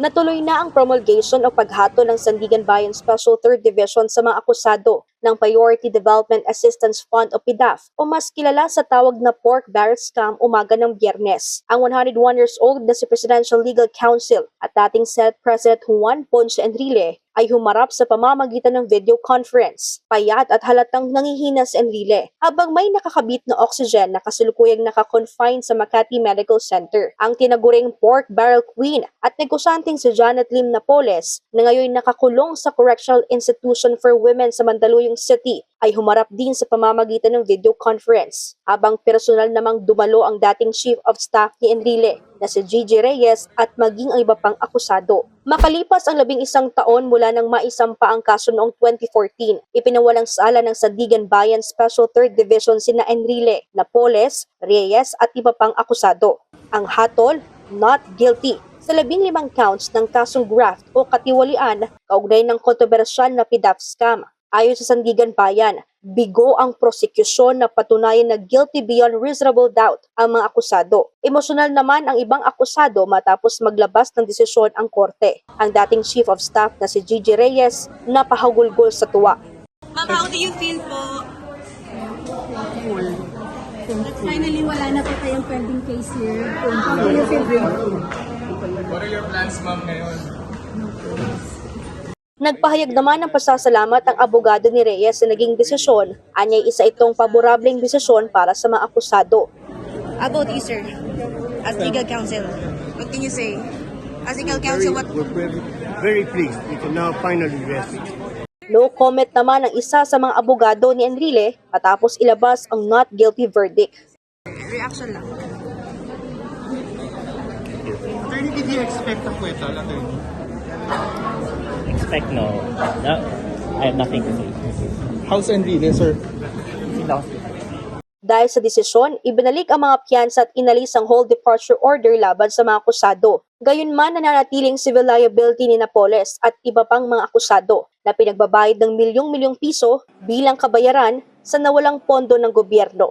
Natuloy na ang promulgation o paghato ng Sandigan Bayan Special 3rd Division sa mga akusado ng Priority Development Assistance Fund o PDAF o mas kilala sa tawag na pork barrel scam umaga ng biyernes. Ang 101 years old na si Presidential Legal Counsel at dating Senate President Juan Ponce Enrile ay humarap sa pamamagitan ng video conference. Payat at halatang nangihina si Enrile habang may nakakabit na oxygen na kasalukuyang nakakonfine sa Makati Medical Center. Ang tinaguring pork barrel queen at negosyanteng si Janet Lim Napoles na ngayon nakakulong sa Correctional Institution for Women sa Mandaluyong City ay humarap din sa pamamagitan ng video conference. Habang personal namang dumalo ang dating Chief of Staff ni Enrile na si Gigi Reyes at maging ang iba pang akusado. Makalipas ang labing isang taon mula nang maisampa ang kaso noong 2014, ipinawalang sala ng Sandigan Bayan Special 3rd Division sina Enrile, Napoles, Reyes at iba pang akusado. Ang hatol, not guilty sa labing limang counts ng kasong graft o katiwalian kaugnay ng kontrobersyal na PDAF scam. Ayon sa Sandigan Bayan, bigo ang prosekusyon na patunayan na guilty beyond reasonable doubt ang mga akusado. Emosyonal naman ang ibang akusado matapos maglabas ng desisyon ang korte. Ang dating Chief of Staff na si Gigi Reyes napahagulgol sa tuwa. Ma'am, how do you feel po? Finally, wala na po tayong pending case here. How do you feel? What are your plans, ma'am, ngayon? Nagpahayag naman ng pasasalamat ang abogado ni Reyes sa naging desisyon. Anyay isa itong paborableng desisyon para sa mga akusado. About you, sir? As legal counsel, what can you say? As legal counsel, what... We're very, very pleased. We can now finally rest. No comment naman ang isa sa mga abogado ni Enrile matapos ilabas ang not guilty verdict. Reaction lang. Attorney, did you expect acquittal, attorney? Expect no. no. I have nothing to say. How's Enrile, sir? He's in the hospital. Dahil sa desisyon, ibinalik ang mga piyansa at inalis ang whole departure order laban sa mga akusado. Gayunman nananatiling civil liability ni Napoles at iba pang mga akusado na pinagbabayad ng milyong-milyong piso bilang kabayaran sa nawalang pondo ng gobyerno.